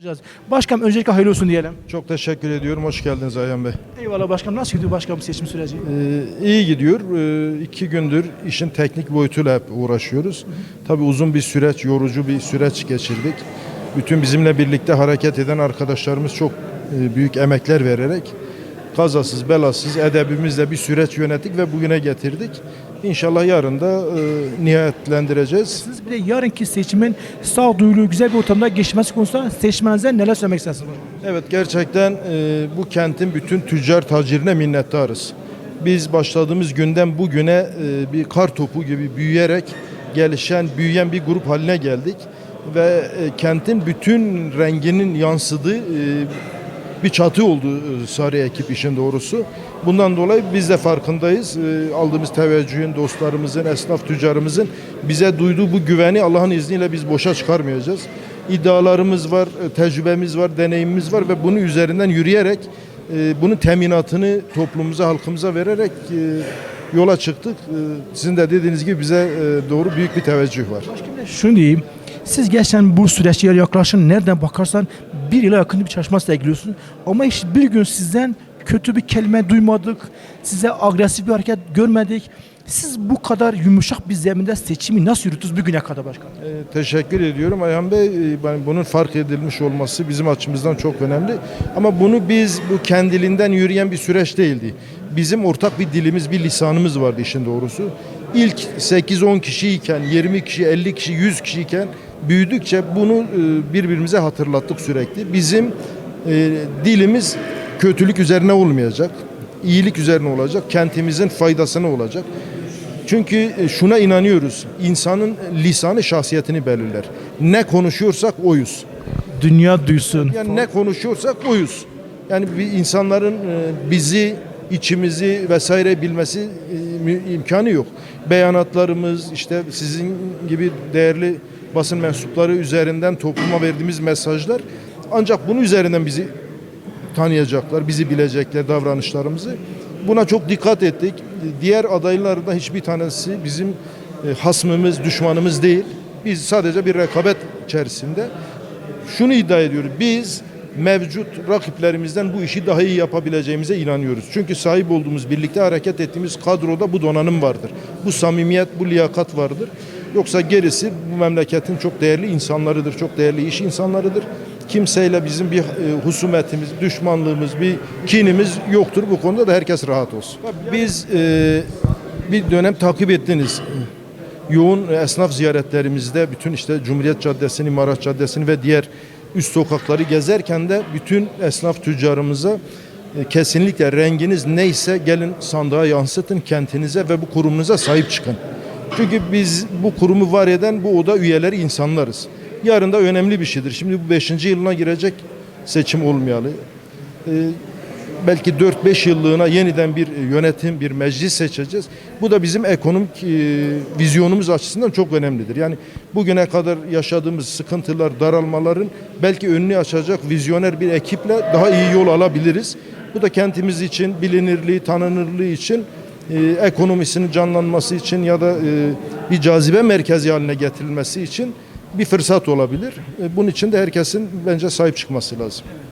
Olacağız. Başkanım öncelikle hayırlı olsun diyelim. Çok teşekkür ediyorum. Hoş geldiniz Ayhan Bey. Eyvallah başkanım. Nasıl gidiyor başkanım seçim süreci? Ee, iyi gidiyor. Ee, iki gündür işin teknik boyutuyla hep uğraşıyoruz. Tabii uzun bir süreç, yorucu bir süreç geçirdik. Bütün bizimle birlikte hareket eden arkadaşlarımız çok e, büyük emekler vererek kazasız belasız edebimizle bir süreç yönettik ve bugüne getirdik. İnşallah yarın da e, nihayetlendireceğiz. Siz bir de yarınki seçimin sağduyulu güzel bir ortamda geçmesi konusunda seçmeninize neler söylemek istersiniz? Evet gerçekten e, bu kentin bütün tüccar tacirine minnettarız. Biz başladığımız günden bugüne e, bir kar topu gibi büyüyerek gelişen, büyüyen bir grup haline geldik. Ve e, kentin bütün renginin yansıdığı e, bir çatı oldu e, Sarı ekip işin doğrusu. Bundan dolayı biz de farkındayız. E, Aldığımız teveccühün, dostlarımızın, esnaf tüccarımızın bize duyduğu bu güveni Allah'ın izniyle biz boşa çıkarmayacağız. İddialarımız var, e, tecrübemiz var, deneyimimiz var ve bunun üzerinden yürüyerek bunun teminatını toplumumuza, halkımıza vererek yola çıktık. Sizin de dediğiniz gibi bize doğru büyük bir teveccüh var. De şunu diyeyim. Siz gerçekten bu süreçte yaklaşın nereden bakarsan bir yıla yakın bir çalışma sergiliyorsunuz. Ama hiç bir gün sizden kötü bir kelime duymadık. Size agresif bir hareket görmedik. Siz bu kadar yumuşak bir zeminde seçimi nasıl yürüttünüz bugüne kadar başkanım? E, Teşekkür ediyorum Ayhan Bey. E, Ben bunun fark edilmiş olması bizim açımızdan çok önemli. Ama bunu biz bu kendiliğinden yürüyen bir süreç değildi. Bizim ortak bir dilimiz, bir lisanımız vardı işin doğrusu. İlk 8-10 kişiyken, 20 kişi, 50 kişi, 100 kişiyken büyüdükçe bunu e, birbirimize hatırlattık sürekli. Bizim e, dilimiz kötülük üzerine olmayacak. iyilik üzerine olacak. Kentimizin faydasına olacak. Çünkü e, şuna inanıyoruz. İnsanın lisanı şahsiyetini belirler. Ne konuşuyorsak oyuz. Dünya duysun. Yani ne konuşuyorsak oyuz. Yani bir insanların bizi, içimizi vesaire bilmesi imkanı yok. Beyanatlarımız, işte sizin gibi değerli basın mensupları üzerinden topluma verdiğimiz mesajlar ancak bunun üzerinden bizi tanıyacaklar, bizi bilecekler davranışlarımızı. Buna çok dikkat ettik. Diğer adaylardan hiçbir tanesi bizim e, hasmımız, düşmanımız değil. Biz sadece bir rekabet içerisinde şunu iddia ediyoruz. Biz mevcut rakiplerimizden bu işi daha iyi yapabileceğimize inanıyoruz. Çünkü sahip olduğumuz, birlikte hareket ettiğimiz kadroda bu donanım vardır. Bu samimiyet, bu liyakat vardır. Yoksa gerisi bu memleketin çok değerli insanlarıdır, çok değerli iş insanlarıdır. Kimseyle bizim bir e, husumetimiz, düşmanlığımız, bir kinimiz yoktur. Bu konuda da herkes rahat olsun. Biz e, bir dönem takip ettiniz yoğun esnaf ziyaretlerimizde bütün işte Cumhuriyet Caddesi'ni, Maraş Caddesi'ni ve diğer üst sokakları gezerken de bütün esnaf tüccarımıza e, kesinlikle renginiz neyse gelin sandığa yansıtın kentinize ve bu kurumunuza sahip çıkın. Çünkü biz bu kurumu var eden bu oda üyeleri insanlarız. Yarın da önemli bir şeydir. Şimdi bu 5. yılına girecek seçim olmayalı. Ee, belki 4-5 yıllığına yeniden bir yönetim, bir meclis seçeceğiz. Bu da bizim ekonomik e, vizyonumuz açısından çok önemlidir. Yani bugüne kadar yaşadığımız sıkıntılar, daralmaların belki önünü açacak vizyoner bir ekiple daha iyi yol alabiliriz. Bu da kentimiz için, bilinirliği, tanınırlığı için, e, ekonomisinin canlanması için ya da e, bir cazibe merkezi haline getirilmesi için bir fırsat olabilir. E, bunun için de herkesin bence sahip çıkması lazım.